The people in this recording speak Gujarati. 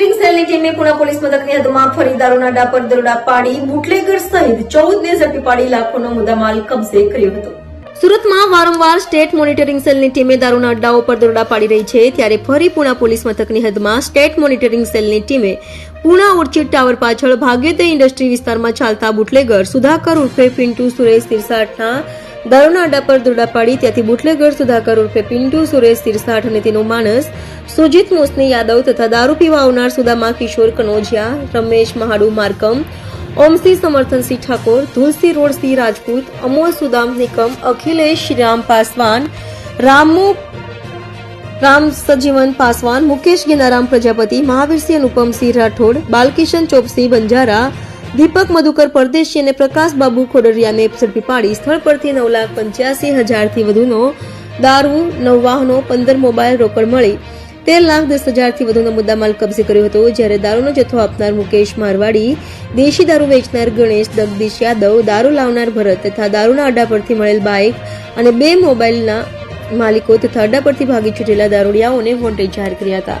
મોનિટરિંગ સેલની ટીમે પુણા પોલીસ મથકની હદમાં ફરી દારૂના ડાપર દરોડા પાડી બુટલેગર સહિત ચૌદ ને ઝડપી પાડી લાખોનો મુદ્દામાલ કબજે કર્યો હતો. સુરતમાં વારંવાર સ્ટેટ મોનિટરિંગ સેલની ટીમે દારૂના અડ્ડાઓ પર દરોડા પાડી રહી છે ત્યારે ફરી પુણા પોલીસ મથકની હદમાં સ્ટેટ મોનિટરિંગ સેલની ટીમે પુણા ઓર્ચિડ ટાવર પાછળ ભાગ્યતે ઇન્ડસ્ટ્રી વિસ્તારમાં ચાલતા બુટલેગર સુધાકર ઉર્ફે પિન્ટુ સુરેશ તિરસાઠના દારૂના અડ્ડા પર દરોડા પાડી ત્યાંથી બુટલેગર સુધાકર ઉર્ફે પિન્ટુ સુરેશ તિરસાઠ અને તેનો માણસ સુજીત મોસની યાદવ તથા દારૂ પીવા આવનાર સુદામા કિશોર કનોજિયા, રમેશ મહાડુ માર્કમ ઓમસિંહ સમર્થનસિંહ ઠાકોર ધુલસી રોડ સિંહ રાજપૂત, અમોલ સુદામ નિકમ, અખિલેશ રામ પાસવાન, રામુ રામ સજીવન પાસવાન, મુકેશ ગિનારામ પ્રજાપતિ મહાવીરસિંહ અનુપમસિંહ રાઠોડ, બાલકિશન ચોપસી બંજારા, દીપક મધુકર પરદેશી અને પ્રકાશ બાબુ ખોડરિયાને ઝડપી પાડી સ્થળ પરથી નવ લાખ પંચ્યાસી હજારથી વધુનો દારૂ, નવ વાહનો, પંદર મોબાઈલ રોકડ મળી. તેર લાખ દસ હજારથી વધુનો મુદ્દામાલ કબજે કર્યો હતો, જ્યારે દારૂનો જથ્થો આપનાર મુકેશ મારવાડી, દેશી દારૂ વેચનાર ગણેશ જગદીશ યાદવ, દારૂ લાવનાર ભરત તથા દારૂના અડ્ડા પરથી મળેલ બાઇક અને બે મોબાઈલના માલિકો તથા અડ્ડા પરથી ભાગી છૂટેલા દારૂડિયાઓને વોન્ટેડ જાહેર કર્યા હતા.